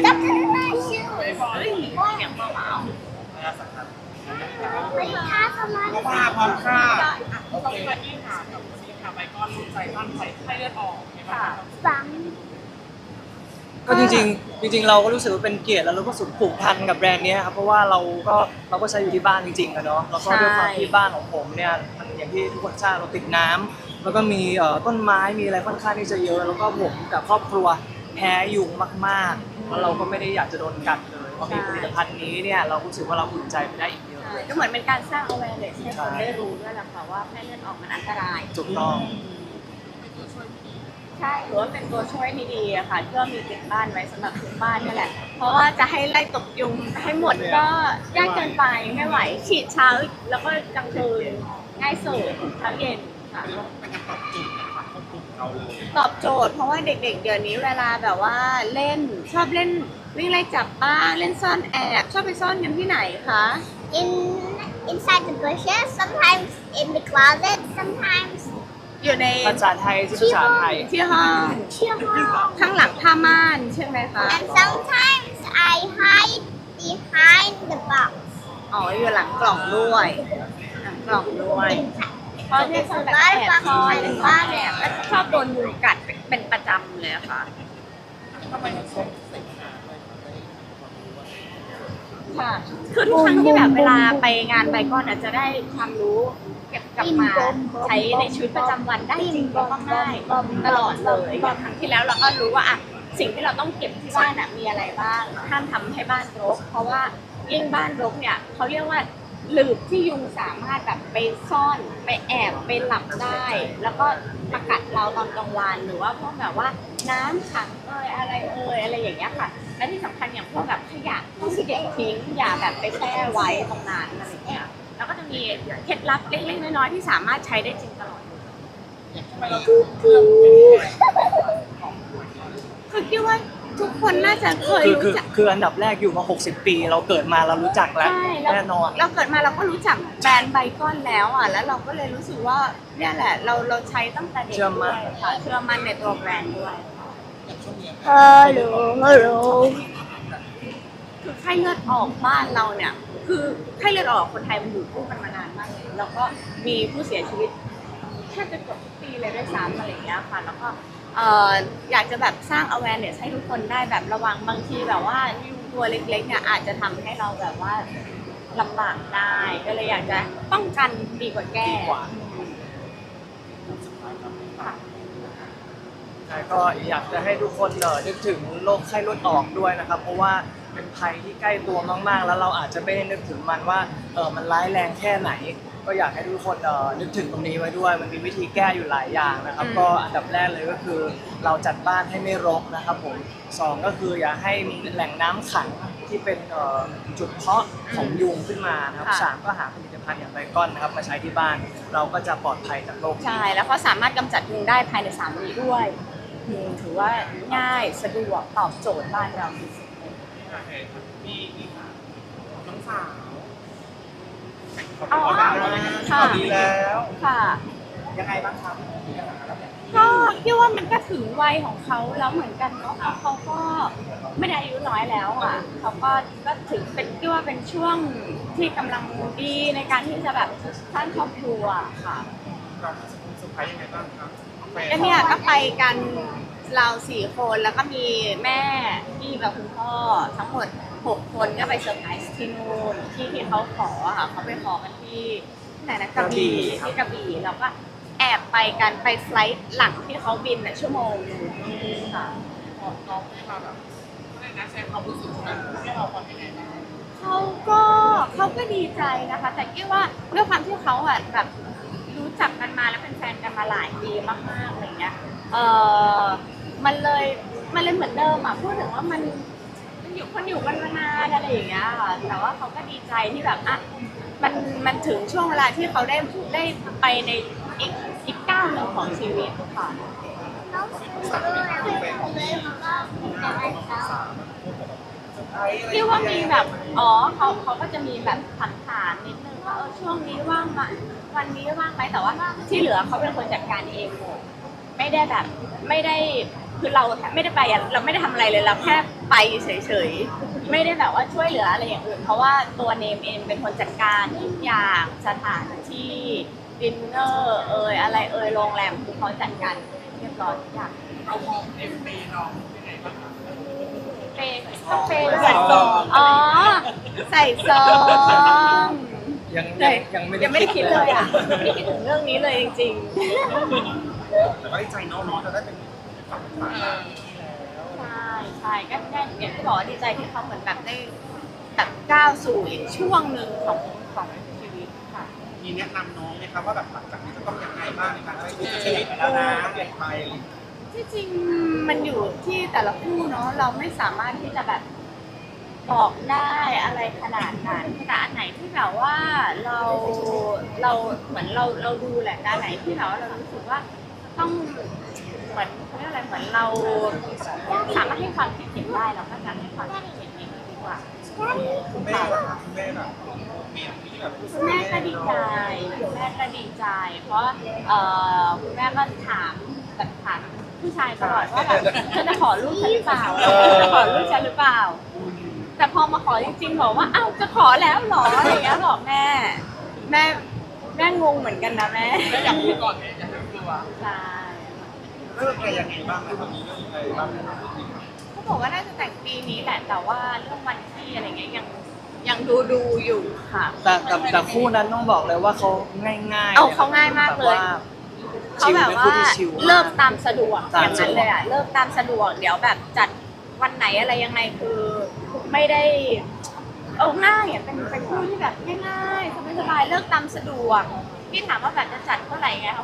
Stop touching my shoes. เสียงเบาไปท้าสมาธิมาพรมค่ะๆโอเคที่ถากับวันนี้ค่ะไปก้อนใจตั้งใจไข้เลือดออกใช่ไหมคะฟังก็จริงๆจริง ๆ เราก็รู้สึกว่าเป็นเกียรติแล้วเราก็สุดผูกพันกับแบรนด์นี้ครับเพราะว่าเราก็เราก็ใช้อยู่ที่บ้านจริงๆอะเนาะแล้วก็ด้วยความที่บ้านของผมเนี่ยมันอย่างที่ทุกคนทราบเราติดน้ำแล้วก็มีต้นไม้มีอะไรค่อนข้างที่จะเยอะ แล้วก็ผมกับครอบครัวแพ้ยุงมากๆ แล้วเราก็ไม่ได้อยากจะโดนกัดเลยพอมีผลิตภัณฑ์นี้เนี่ยเรารู้สึกว่าเราอุ่นใจไปได้อีกเยอะใช่ก็เหมือนเป็นการสร้าง awareness ให้คนได้รู้ด้วยแหละค่ะว่าไข้เลือดออกมันอันตรายถูกต้อง ใช่หรือว่าเป็นตัวช่วยที่ดีอะค่ะก็มีติดบ้านไว้สำหรับทุกบ้านนี่แหละ เพราะว่าจะให้ไล่ตบยุงให้หมดก็ยากเกินไปไม่ไหวฉีดเช้าแล้วก็กลางคืนง่ายสุดเช้าเย็นค่ะเป็นการตอบโจทย์นะคะควบคุม เราเลย ตอบโจทย์เพราะว่าเด็ก ๆ เดี๋ยวนี้เวลาแบบว่าเล่นชอบเล่นวิ่งไล่จับบ้านเล่นซ่อนแอบชอบไปซ่อนกันที่ไหนคะ in inside the bushes sometimes in the closet sometimes อยู่ในภาษาไทยที่ภาษาไทย ที่ห้องเชื่อห้องข้างหลังผ้าม่านใช่ไหมคะ and sometimes I hide behind the box อ๋ออยู่หลังกล่องด้วยหลังกล่องด้วย เพราะที่คนแบบแอบซ่อนหรือว่าเนี่ยก็ชอบโดนยุงกัดเป็นประจำเลยค่ะทำไมถึงต้องใส่ขนาเลยค่ะคือทุกครั้งที่แบบเวลาไปงานไบคอนอาจจะได้ความรู้เก็บกลับมาใช้ในชีวิตประจำวันได้จริงก็ง่ายตลอดเลยครั้งที่แล้วเราก็รู้ว่าอะสิ่งที่เราต้องเก็บที่บ้านอะมีอะไรบ้างห้ามทำให้บ้านรกเพราะว่ายิ่งบ้านรกเนี่ยเขาเรียกว่า หลืบที่ยุงสามารถแบบไปซ่อนไปแอบไปหลับได้ แล้วก็มากัดเราตอนกลางวันหรือว่าพวกแบบว่าน้ำขังเอยอะไรเอยอะไรอย่างเงี้ยค่ะ และที่สำคัญอย่างพวกแบบขยะที่เด็กทิ้งอย่าแบบไปแช่ไว้ตรงนั้นอะไรอย่างเงี้ยแล้วก็จะมีเคล็ดลับเล็กๆน้อยๆที่สามารถใช้ได้จริงตลอดทำไมเราถึงเลือกเป็นของคือคิดว่า ทุกคนน่าจะเคยคือคือรู้จัก คืออันดับแรกอยู่มา 60 ปี เราเกิดมาเรารู้จักแล้ว ใช่แล้วแน่นอน เราเกิดมาเราก็รู้จักแบรนด์ไบคอนแล้วอะ แล้วเราก็เลยรู้สึกว่าเนี่ยแหละ เราเราใช้ตั้งแต่เด็กเชื่อมั่ด้วน ยค่ะเชื่อมั่นในตัวแบรนด์ด้วยอย่างช่วงนี้ฮัลโหลฮัลโหลคือไข้เลือดออกบ้านเราเนี่ย คือไข้เลือดออกคนไทยมันอยู่คู่กันมานานมากเลยแล้วก็มีผู้เสียชีวิตแทบจะเกือบทุก ปีเลยด้วยซ้ำอะไรอย่างเงี้ยค่ะแล้วก็เอ่ออยากจะแบบสร้าง awareness ให้ทุกคนได้แบบระวังบางทีแบบว่ายุงตัวเล็กๆเนี่ยอาจจะทำให้เราแบบว่าลำบากได้ ก็เลยอยากจะป้องกันดีกว่าแก้ ดีกว่าค่ะใช่ก็อยากจะให้ทุกคนเนอนึกถึงโรคไข้เลือดออกด้วยนะครับ เพราะว่า เป็นภัยที่ใกล้ตัวมาก ๆ แล้วเราอาจจะไม่ได้นึกถึงมันว่าเออมันร้ายแรงแค่ไหน ก็อยากให้ทุกคนเออนึกถึงตรงนี้ไว้ด้วย มันมีวิธีแก้อยู่หลายอย่างนะครับอืมก็อันดับแรกเลยก็คือ เราจัดบ้านให้ไม่รกนะครับผมสองก็คืออย่าให้มีแหล่งน้ำขังที่เป็นเอ่อจุดเพาะของยุงขึ้นมานะครับสามก็หาผลิตภัณฑ์อย่างไบคอนนะครับมาใช้ที่บ้าน เราก็จะปลอดภัยจากโรคนี้ ใช่ แล้วเขาสามารถกำจัดยุงได้ภายในสามวิด้วยอืมถือว่าง่ายสะดวกตอบโจทย์บ้านเราที่สุด เลยโอเครับมีอีกน้องสาวอ๋อข่าค่ะ ดีแล้ว ค่ะ ยังไงบ้างครับมีปัญหาแล้วเนี่ยก็คิดว่ามันก็ถึงวัยของเขาแล้วเหมือนกันเนาะเขาก็ไม่ได้อายุน้อยแล้วอะเขาก็ก็ถึงเป็นคิดว่าเป็นช่วงที่กำลังดีในการที่จะแบบสร้างครอบครัวค่ะเราสุขใจยังไงบ้างครับก็เนี่ยก็ไปกัน เราสี่คนแล้วก็มีแม่พี่กับคุณพ่อทั้งหมดหกคนก็ไปเซอร์ไพรส์ที่นู่นที่ที่เขาขออะค่ะเขาไปขอกันที่ที่ไหนนะกระบี่กระบี่ครับที่กระบี่เราก็แอบไปกันไปไฟลท์หลังที่เขาบินน่ะชั่วโมงหนึงค่ะน้องมาแบบอะไรนะแชร์ความรู้สึกนั้นให้เราฟังยังไงบ้างเขาก็เขาก็ดีใจนะคะ แต่คิดว่าด้วยความที่เขาอะแบบรู้จักกันมาแล้วเป็นแฟนกันมาหลายปีมากๆอะไรเงี้ยเออ มันเลยมันเลยเหมือนเดิมอะพูดถึงว่ามันมันอยู่คนอยู่กันมานานอะไรอย่างเงี้ยค่ะแต่ว่าเขาก็ดีใจที่แบบอะมันมันถึงช่วงเวลาที่เขาได้ได้ไปในอีกอีกก้าวหนึ่งของชีวิตค่ะน้องเลยเลยเขาก็มีการให้เขาเซอร์ไรส์อะไรที่ว่ามีแบบ อ๋อเขาเขาก็จะมีแบบถามถามนิดนึงว่าเออช่วงนี้ว่างไหมวันนี้ว่างไหมแต่ว่าที่เหลือเขาเป็นคนจัดการเองหมดไม่ได้แบบไม่ได้ คือเราไม่ได้ไปอะเราไม่ได้ทำอะไรเลยเราแค่ไปเฉยๆไม่ได้แบบว่าช่วยเหลืออะไรอย่างอื่น เพราะว่าตัวเนมเองเป็นคนจัดการทุกอย่างสถานที่ดินเนอร์เอยอะไรเอยโรงแรมคือเขาจัดการเรียบร้อยทุกอย่างเรามองเอ็มปีน้องยังไงบ้างคะเปย์ต้องเปย์ด้วยอ๋อใส่ซอง ยังเลยังยยังไม่ยังไม่ได้คิดเลยอะไม่ได้คิดถึงเรื่องนี้เลยจริง แต่ก็ดีใจน้องๆจะได้เป็นฝั่งฝันเออๆ ใช่ใช่ก็ได้อย่างที่บอกว่าดีใจที่เขาเหมือนแบบได้แบบก้าวสู่อีกช่วงหนึ่งของของชีวิตค่ะมีแนะนำน้องไหมครับว่าแบบหลังจากนี้จะต้องยังไงบ้างในการใช้ชีวิตจะเฉลี่ยไปแล้วนะเปลี่ยนไปอะไรอย่างเงี้ยที่จริงมันอยู่ที่แต่ละคู่เนาะเราไม่สามารถที่จะแบบบอกได้อะไรขนาดนั้นแต่อันไหนที่แบบว่าเราเราเหมือนเราเราดูแหละแต่อันไหนที่แบบว่าเรารู้สึกว่าต้อง เหมือนเขาเรียกอะไรเหมือนเราสามารถให้ความคิดเห็นได้เราก็จะให้ความคิดเห็นเองดีกว่าคุณแม่ล่ะคะคุณแม่แบบเปลี่ยนที่แบบคุณแม่ก็ดีใจคุณแม่ก็ดีใจ เพราะเอ่อคุณแม่ก็ถามแบบถามผู้ชายตลอดว่าแบบเธอจะขอลูกฉันหรือเปล่าเธอจะขอลูกฉันหรือเปล่า แต่พอมาขอจริงๆบอกว่าอ้าวจะขอแล้วเหรออะไรอย่างเงี้ยบอกแม่ แม่แม่งงเหมือนกันนะแม่แล้วอยากพูดก่อนเนี่ยอยากพูดว่าใช่ เรื่องอะไรยังไงบ้างนะครับมีเรื่องอะไรบ้างไหมครับเขาบอกว่าน่าจะแต่งปีนี้แหละแต่ว่าเรื่องวันที่อะไรเงี้ยยังยังดูดูๆอยู่ค่ะแต่แต่แต่คู่นั้นต้องบอกเลยว่าเขาง่ายๆเอาเขาง่ายมากเลย แบบเขาแบบว่าชิลเป็นคู่ที่ชิลมากเลิกตามสะดวกอตามย่างนั้นสะดวก เลยอะเลิกตามสะดวกเดี๋ยวแบบจัดวันไหนอะไรยังไงคือไม่ได้เอาง่ายอะเป็นเป็นคู่ที่แบบง่ายๆสบายๆเลิกตามสะดวกพี่ถามว่าแบบจะจัดเมื่อไหร่ไงเขา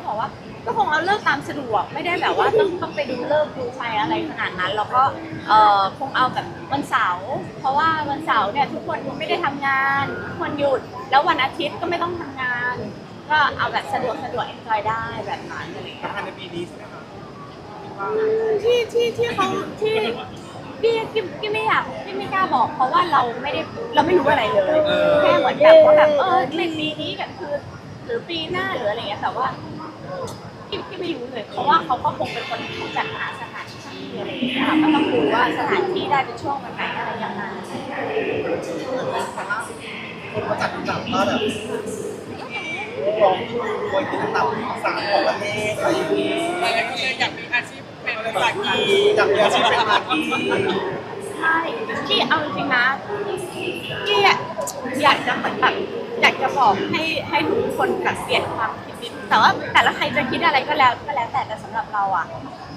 บอ กว่าก็คงเอาเลิกตามสะดวก ไม่ได้แบบว่าต้องต้องไปดูเลิกดูชัยอะไรขนาดนั้น แล้วก็เออคงเอาแบบวันเสาร์เพราะว่าวันเสาร์เนี่ยทุกคนไม่ได้ทำงานทุกคนหยุด แล้ววันอาทิตย์ก็ไม่ต้องทำงาน ก็เอาแบบสะดวกสะดวกเอนจอยได้แบบนั้นอะไรอย่างเงี้ย ภายในปีนี้ใช่ไหมครับที่ที่ที่เขาที่พี่พี่พี่ไม่อยากพี่ไม่กล้าบอก เพราะว่าเราไม่ได้เราไม่รู้อะไรเลยแค่เหมือนแบบว่าแบบเออในปีนี้แบบคือหรือปีหน้าหรืออะไรเงี้ยแต่ว่า พี่พี่ไม่รู้เลยเพราะว่าเขาก็คงเป็นคนที่จัดหาสถานที่อะไรอย่างเงี้ยค่ะก็ต้องดูว่าสถานที่ได้เป็นช่วงวันไหนอะไรยังไงคนมาจัดอันดับว่าแบบรองผู้รวยติดอันดับสามของประเทศอะไรอย่างนี้หลายคนเลยอยากมีอาชีพเป็นสายกีอยากมีอาชีพเป็นมากีใช่พี่เอาจริงนะพี่อยากจะเหมือนแบบ จะบอกให้ให้ทุกคนแบบเปลี่ยนความคิดนิดแต่ว่าแต่ละใครจะคิดอะไรก็แล้วก็แล้วแต่แต่สำหรับเราอะ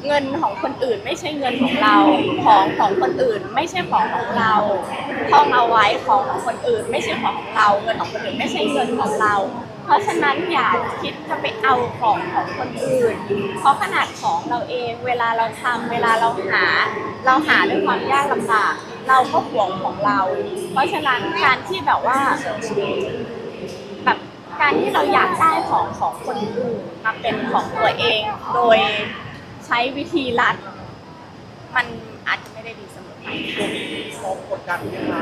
เงินของคนอื่นไม่ใช่เงินของเรา ของของคนอื่นไม่ใช่ของของเราท่องเอาไว้ของของคนอื่น ไม่ใช่ของของเรา เงินของคนอื่นไม่ใช่เงินของเรา เพราะฉะนั้นอย่าคิดจะไปเอาของของคนอื่น เพราะขนาดของเราเองเวลาเราทำเวลาเราหา เราหาด้วยความยากลำบากเราก็ห่วงของเรา เพราะฉะนั้นการที่แบบว่า การที่เราอยากได้ของของคนอื่นมาเป็นของตัวเอง โดยใช้วิธีลัด มันอาจจะไม่ได้ดีเสมอไปตัวมีเขากดดันไหมคะ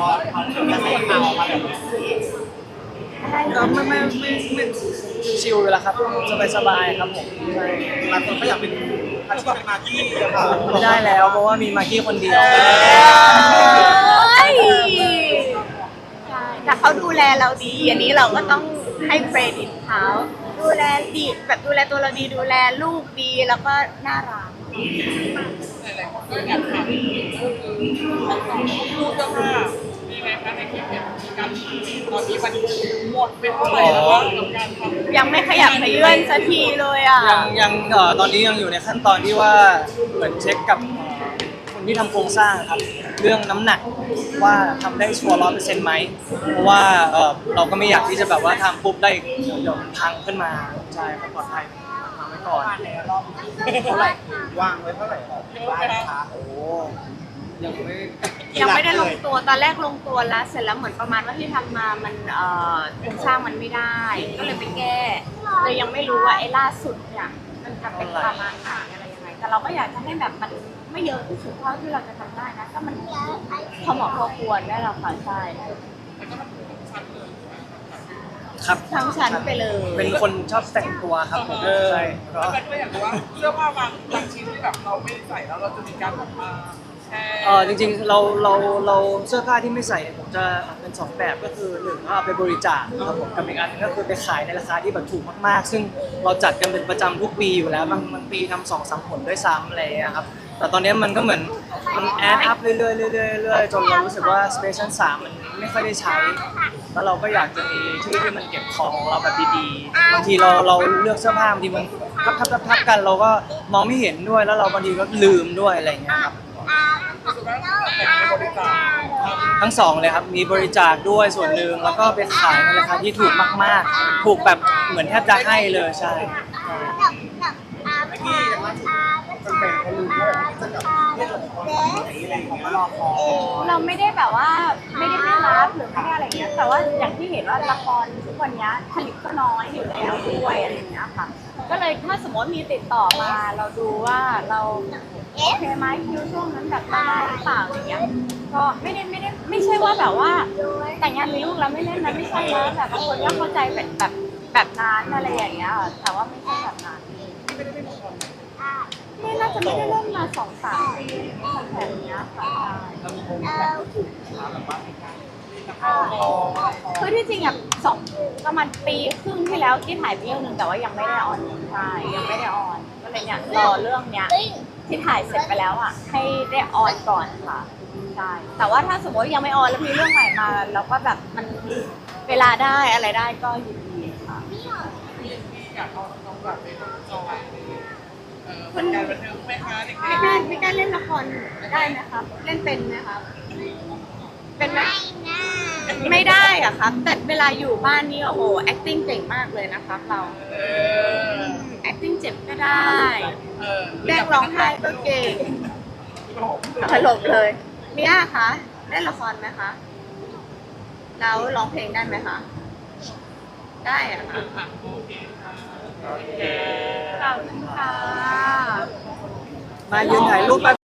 พอเขาจะให้ข่าวมาแบบนี้ก็ไม่ไม่ไม่ไม่ชิลๆอยู่แล้วครับสบายๆครับผมใช่หลายคนก็อยากเป็นอาชีพเป็นมากี้อะค่ะไม่ได้แล้วเพราะว่ามีมากกี้คนเดียวใช่ แต่เขาดูแลเราดี อันนี้เราก็ต้องให้เครดิตเขาดูแลดีแบบดูแลตัวเราดีดูแลลูกดีแล้วก็น่ารักหลายๆคนก็อยากถามดูเสื้อผ้ามีไงคะในคลิปเนี่ยมีการตอนนี้มันหมดไปเท่าไหร่แล้วว่ากับการทำยังไม่ขยับขยื่นสักทีเลยอะ ยังยังเอ่อตอนนี้ยังอยู่ในขั้นตอนที่ว่าเหมือนเช็คกับเอ่อ คนที่ทำโครงสร้างครับ เรื่องน้ำหนักว่าทำได้ชัวร์ร้อยเปอร์เซ็นต์ไหมเพราะว่าเอ่อเราก็ไม่อยากที่จะแบบว่าทำปุ๊บได้เดี๋ยวพังขึ้นมาใช่ก็ปลอดภัยทำไว้ก่อน เท่าไหร่วางไว้เท่าไหร่ครับเยอะไหมคะโอ้ยังไม่ ยังไม่ได้ลงตัว ตอนแรกลงตัวแล้ว เสร็จแล้วเหมือนประมาณว่าที่ทำมา มันเอ่อโครงสร้างมันไม่ได้ ก็เลยไปแก้เลยยังไม่รู้ว่าไอ้ล่าสุดเนี่ยมันจะเป็นประมาณไหนอะไรยังไง แต่เราก็อยากจะให้แบบมันไม่เยอะที่สุดเท่าที่เราจะทำได้นะถ้ามันพอเหมาะพอควรได้เราค่ะใช่แต่ก็มันชัดเลยครับ ทั้งชั้นไปเลย เป็นคนชอบแต่งตัวครับผมใช่ก็ แล้วก็อยากรู้ว่าเสื้อผ้าบางบางชิ้นที่แบบเราไม่ใส่แล้วเราจะมีการแบบมาแชร์ เออจริงๆเราเราเราเสื้อผ้าที่ไม่ใส่เนี่ยผมจะเป็นสองแบบก็คือหนึ่งก็เอาไปบริจาคครับผมกับอีกอันหนึงก็คือไปขายในราคาที่แบบถูกมากๆ ซึ่งเราจัดกันเป็นประจำทุกปีอยู่แล้วบางบางปีทำสองสามผลด้วยซ้ำอะไรอย่างเงี้ยครับแต่ตอนนี้มันก็เหมือนมันแอดอัพเรื่อยๆเรื่อยๆเรื่อยๆจนเรารู้สึกว่า Station 3มันไม่ค่อยได้ใช้ แล้วเราก็อยากจะมีที่ที่มันเก็บของของเราแบบดีๆบางทีเราเราเลือกเสื้อผ้าบางทีมันทับทับทับทับกันเราก็มองไม่เห็นด้วยแล้วเราบางทีก็ลืมด้วยอะไรอย่างเงี้ยครับ ทั้งสองเลยครับ มีบริจาคด้วยส่วนหนึ่งแล้วก็ไปขายในราคาที่ถูกมากๆ ถูกแบบเหมือนแทบจะให้เลยใช่ไอ้ที่อย่างล่าสุดมันเป็นคนลืมว่าแต่งขนเยอะอะไรอย่างเงี้ยรอคอเราไม่ได้แบบว่าไม่ได้ไม่รับหรือไม่ได้อะไรเงี้ยแต่ว่าอย่างที่เห็นว่าละครทุกวันนี้ผลิตก็น้อยอยู่แล้วด้วยอะไรเงี้ยค่ะ ก็เลยถ้าสมมติมีติดต่อมา เราดูว่าเรา เคไหมคิวช่วงนั้นแบบได้หรือเปล่าอย่างเงี้ย ก็ไม่ได้ไม่ได้ไม่ใช่ว่าแบบว่า แต่งงานมีลูกแล้วไม่เล่นนะไม่ใช่นะแบบบางคนก็เข้าใจแบบแบบแบบนั้นอะไรอย่างเงี้ยค่ะแต่ว่าไม่ใช่แบบนั้นนี่น่าจะไม่ได้เล่นมาสองสามปีแบบเนี้ยค่ะคือที่จริงอะสองประมาณปีครึ่งที่แล้วที่ถ่ายไปเรื่องหนึ่งแต่ว่ายังไม่ได้ออนใช่ยังไม่ได้ออนก็เลยเนี่ยรอเรื่องเนี้ย ที่ถ่ายเสร็จไปแล้วอะ ให้ได้ออนก่อนค่ะใช่แต่ว่าถ้าสมมติยังไม่ออนแล้วมีเรื่องใหม่มาแล้วก็แบบมันเวลาได้อะไรได้ก็ยินดีค่ะที่อยากเอาน้องๆแบบไปจอยเออเป็นการบันเทิงไหมคะเด็กไม่ได้ไม่ได้เล่นละครได้ไหมครับ เล่นเป็นไหมครับ เป็นไหมไม่ได้อะครับ แต่เวลาอยู่บ้านนี่โอ้โห acting เก่งมากเลยนะครับเรา ๆเออ acting เจ็บก็ได้ เออแกล้งร้องไห้ก็เก่งตลกเลยมิย่าคะเล่นละครไหมคะ แล้วร้องเพลงได้ไหมคะ ได้อะค่ะอะโอเคค่ะโอเคขอบคุณค่ะ มายืนถ่ายรูปไป